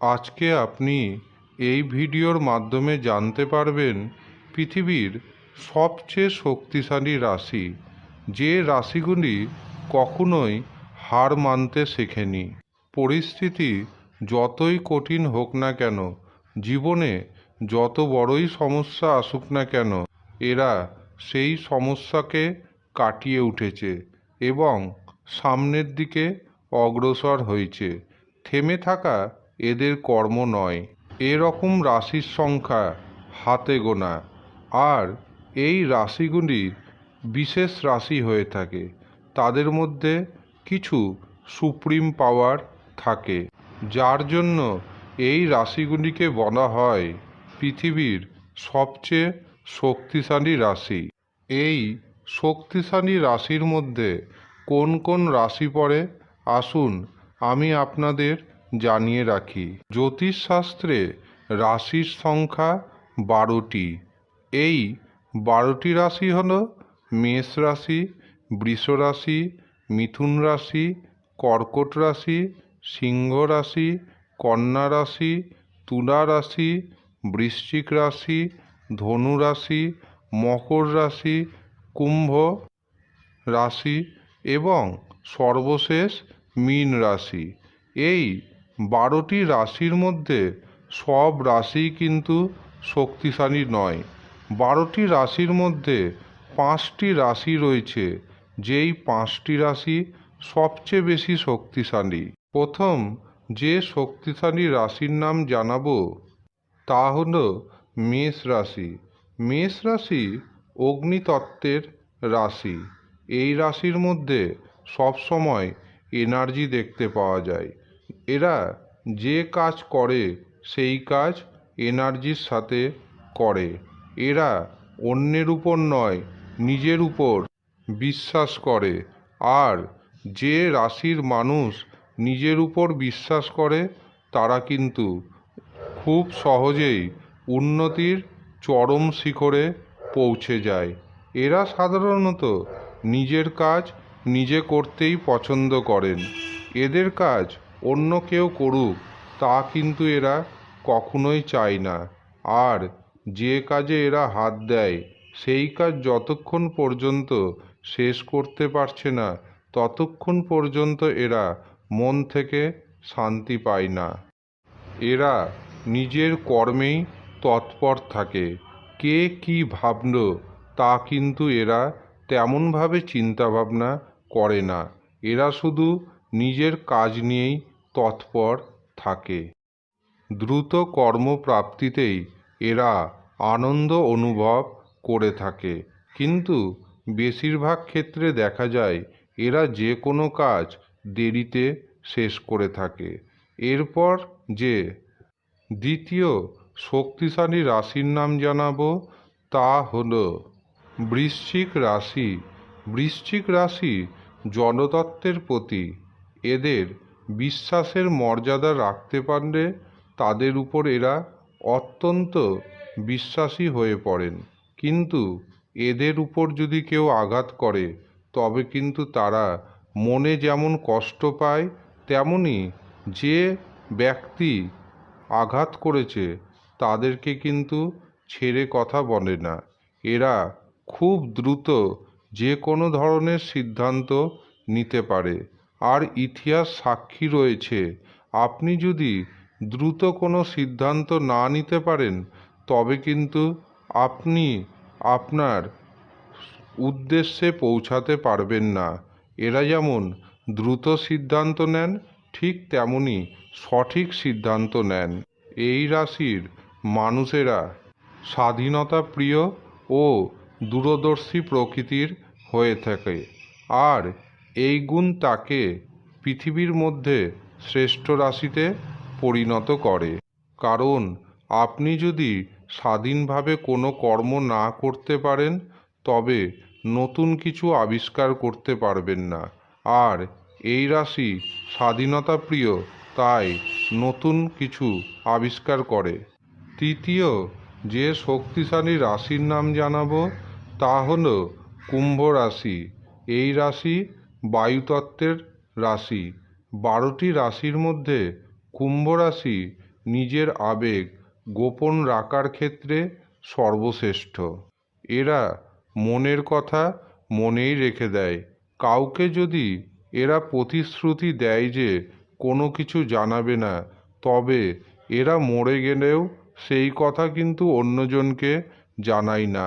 আজকে আপনি এই ভিডিওর মাধ্যমে জানতে পারবেন পৃথিবীর সবচেয়ে শক্তিশালী রাশি, যে রাশিগুলি কখনোই হার মানতে শেখেনি। পরিস্থিতি যতই কঠিন হোক না কেন, জীবনে যত বড়ই সমস্যা আসুক না কেন, এরা সেই সমস্যাকে কাটিয়ে উঠেছে এবং সামনের দিকে অগ্রসর হয়েছে। থেমে থাকা এদের কর্ম নয়। এরকম রাশির সংখ্যা হাতে গোনা। আর এই রাশিগুলি বিশেষ রাশি হয়ে থাকে। তাদের মধ্যে কিছু সুপ্রিম পাওয়ার থাকে। যার জন্য এই রাশিগুলিকে বলা হয় পৃথিবীর সবচেয়ে শক্তিশালী রাশি। এই শক্তিশালী রাশির মধ্যে কোন কোন রাশি পড়ে? আসুন আমি আপনাদের জানিয়ে রাখি। জ্যোতিষশাস্ত্রে রাশির সংখ্যা বারোটি। এই বারোটি রাশি হল মেষ রাশি, বৃষ রাশি, মিথুন রাশি, কর্কট রাশি, সিংহ রাশি, কন্যা রাশি, তুলা রাশি, বৃশ্চিক রাশি, ধনু রাশি, মকর রাশি, কুম্ভ রাশি এবং সর্বশেষ মীন রাশি। এই বারোটি রাশির মধ্যে সব রাশি কিন্তু শক্তিশালী নয়। বারোটি রাশির মধ্যে পাঁচটি রাশি রয়েছে, যেই পাঁচটি রাশি সবচেয়ে বেশি শক্তিশালী। প্রথম, যে শক্তিশালী রাশির নাম জানাব, তা হল মেষ রাশি। মেষ রাশি অগ্নিতত্ত্বের রাশি। এই রাশির মধ্যে সবসময় এনার্জি দেখতে পাওয়া যায়। এরা যে কাজ করে, সেই কাজ এনার্জির সাথে করে। এরা অন্যের উপর নয়, নিজের উপর বিশ্বাস করে। আর যে রাশির মানুষ নিজের উপর বিশ্বাস করে, তারা কিন্তু খুব সহজেই উন্নতির চরম শিখরে পৌঁছে যায়। এরা সাধারণত নিজের কাজ নিজে করতেই পছন্দ করেন। এদের কাজ অন্য কেউ করুক, তা কিন্তু এরা কখনোই চায় না। আর যে কাজে এরা হাত দেয়, সেই কাজ যতক্ষণ পর্যন্ত শেষ করতে পারছে না, ততক্ষণ পর্যন্ত এরা মন থেকে শান্তি পায় না। এরা নিজের কর্মেই তৎপর থাকে। কে কি ভাবল, তা কিন্তু এরা তেমনভাবে চিন্তাভাবনা করে না। এরা শুধু নিজের কাজ নিয়েই তৎপর থাকে। দ্রুত কর্মপ্রাপ্তিতেই এরা আনন্দ অনুভব করে থাকে। কিন্তু বেশিরভাগ ক্ষেত্রে দেখা যায়, এরা যে কোনো কাজ দেরিতে শেষ করে থাকে। এরপর যে দ্বিতীয় শক্তিশালী রাশির নাম জানাব, তা হল বৃশ্চিক রাশি। বৃশ্চিক রাশি জনতত্ত্বের প্রতি। এদের বিশ্বাসের মর্যাদা রাখতে পারলে তাদের উপর এরা অত্যন্ত বিশ্বাসী হয়ে পড়েন। কিন্তু এদের উপর যদি কেউ আঘাত করে, তবে কিন্তু তারা মনে যেমন কষ্ট পায়, তেমনি যে ব্যক্তি আঘাত করেছে, তাদেরকে কিন্তু ছেড়ে কথা বলে না। এরা খুব দ্রুত যে কোনো ধরনের সিদ্ধান্ত নিতে পারে। আর ইতিহাস সাক্ষী রয়েছে। আপনি যদি দ্রুত কোনো সিদ্ধান্ত না নিতে পারেন, তবে কিন্তু আপনি আপনার উদ্দেশ্যে পৌঁছাতে পারবেন না। এরা যেমন দ্রুত সিদ্ধান্ত নেন, ঠিক তেমনই সঠিক সিদ্ধান্ত নেন। এই রাশির মানুষেরা স্বাধীনতা প্রিয় ও দূরদর্শী প্রকৃতির হয়ে থাকে। আর এই গুণ তাকে পৃথিবীর মধ্যে শ্রেষ্ঠ রাশিতে পরিণত করে। কারণ, আপনি যদি স্বাধীনভাবে কোনো কর্ম না করতে পারেন, তবে নতুন কিছু আবিষ্কার করতে পারবেন না। আর এই রাশি স্বাধীনতা প্রিয় তাই নতুন কিছু আবিষ্কার করে। তৃতীয়, যে শক্তিশালী রাশির নাম জানাব, তা হলো কুম্ভ রাশি। এই রাশি বায়ুতত্ত্বের রাশি। বারোটি রাশির মধ্যে কুম্ভ রাশি নিজের আবেগ গোপন রাখার ক্ষেত্রে সর্বশ্রেষ্ঠ। এরা মনের কথা মনেই রেখে দেয়। কাউকে যদি এরা প্রতিশ্রুতি দেয় যে কোনো কিছু জানাবে না, তবে এরা মরে গেলেও সেই কথা কিন্তু অন্যজনকে জানায় না।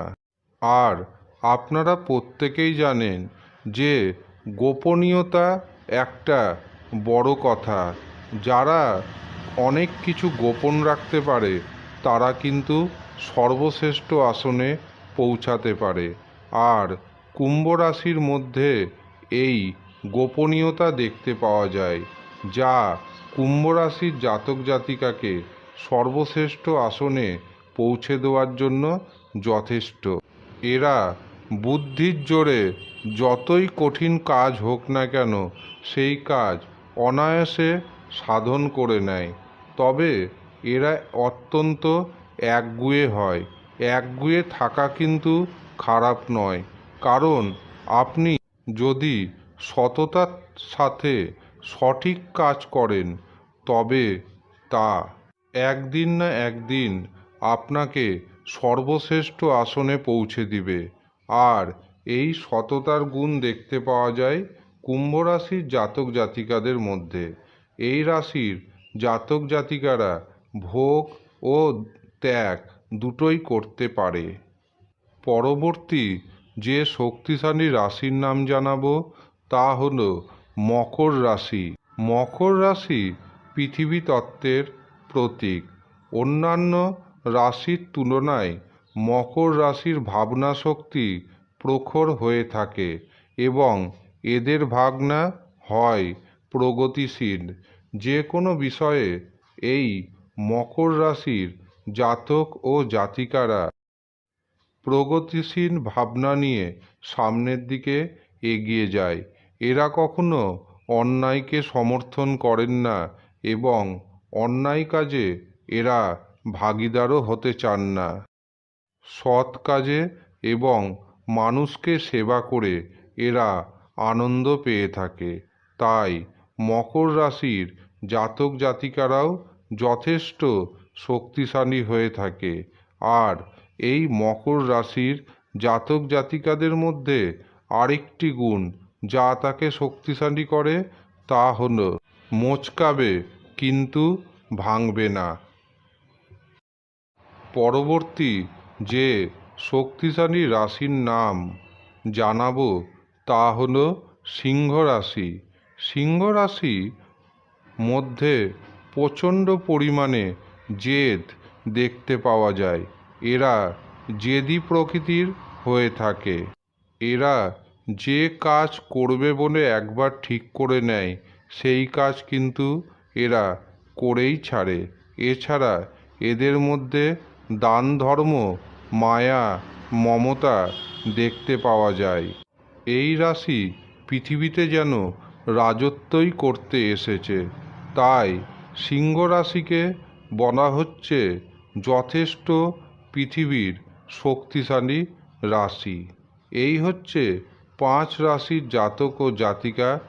আর আপনারা প্রত্যেকেই জানেন যে গোপনীয়তা একটা বড় কথা। যারা অনেক কিছু গোপন রাখতে পারে, তারা কিন্তু সর্বশ্রেষ্ঠ আসনে পৌঁছাতে পারে। আর কুম্ভ রাশির মধ্যে এই গোপনীয়তা দেখতে পাওয়া যায়, যা কুম্ভ রাশির জাতক জাতিকাকে সর্বশ্রেষ্ঠ আসনে পৌঁছে দেওয়ার জন্য যথেষ্ট। এরা বুদ্ধির জোরে যতই কঠিন কাজ হোক না কেন, সেই কাজ অনায়াসে সাধন করে নেয়। তবে এরা অত্যন্ত একগুয়ে হয়। একগুয়ে থাকা কিন্তু খারাপ নয়। কারণ আপনি যদি সততার সাথে সঠিক কাজ করেন, তবে তা একদিন না একদিন আপনাকে সর্বশ্রেষ্ঠ আসনে পৌঁছে দিবে। আর এই সততার গুণ দেখতে পাওয়া যায় কুম্ভ রাশির জাতক জাতিকাদের মধ্যে। এই রাশির জাতক জাতিকারা ভোগ ও ত্যাগ দুটোই করতে পারে। পরবর্তী যে শক্তিশালী রাশির নাম জানাব তা হল মকর রাশি। মকর রাশি পৃথিবী তত্ত্বের প্রতীক। অন্যান্য রাশির তুলনায় মকর রাশির ভাবনা শক্তি প্রখর হয়ে থাকে এবং এদের ভাবনা হয় প্রগতিশীল। যে কোনো বিষয়ে এই মকর রাশির জাতক ও জাতিকারা প্রগতিশীল ভাবনা নিয়ে সামনের দিকে এগিয়ে যায়। এরা কখনো অন্যায়কে সমর্থন করেন না এবং অন্যায় কাজে এরা ভাগিদারও হতে চান না। সৎ কাজে এবং মানুষকে সেবা করে এরা আনন্দ পেয়ে থাকে। তাই মকর রাশির জাতক জাতিকারাও যথেষ্ট শক্তিশালী হয়ে থাকে। আর এই মকর রাশির জাতক জাতিকাদের মধ্যে আরেকটি গুণ যা তাকে শক্তিশালী করে তা হল মোচকাবে কিন্তু ভাঙবে না। পরবর্তী যে শক্তিশালী রাশির নাম জানাব তা হল সিংহ রাশি। সিংহ রাশি মধ্যে প্রচণ্ড পরিমাণে জেদ দেখতে পাওয়া যায়। এরা জেদি প্রকৃতির হয়ে থাকে। এরা যে কাজ করবে বলে একবার ঠিক করে নেয়, সেই কাজ কিন্তু এরা করেই ছাড়ে। এছাড়া এদের মধ্যে দান ধর্ম মায়া, মমতা দেখতে পাওয়া যায়। এই রাশি পৃথিবীতে যেন রাজত্বই করতে এসেছে। তাই সিংহ রাশিকে বলা হচ্ছে যথেষ্ট পৃথিবীর শক্তিশালী রাশি। এই হচ্ছে পাঁচ রাশির জাতক ও জাতিকা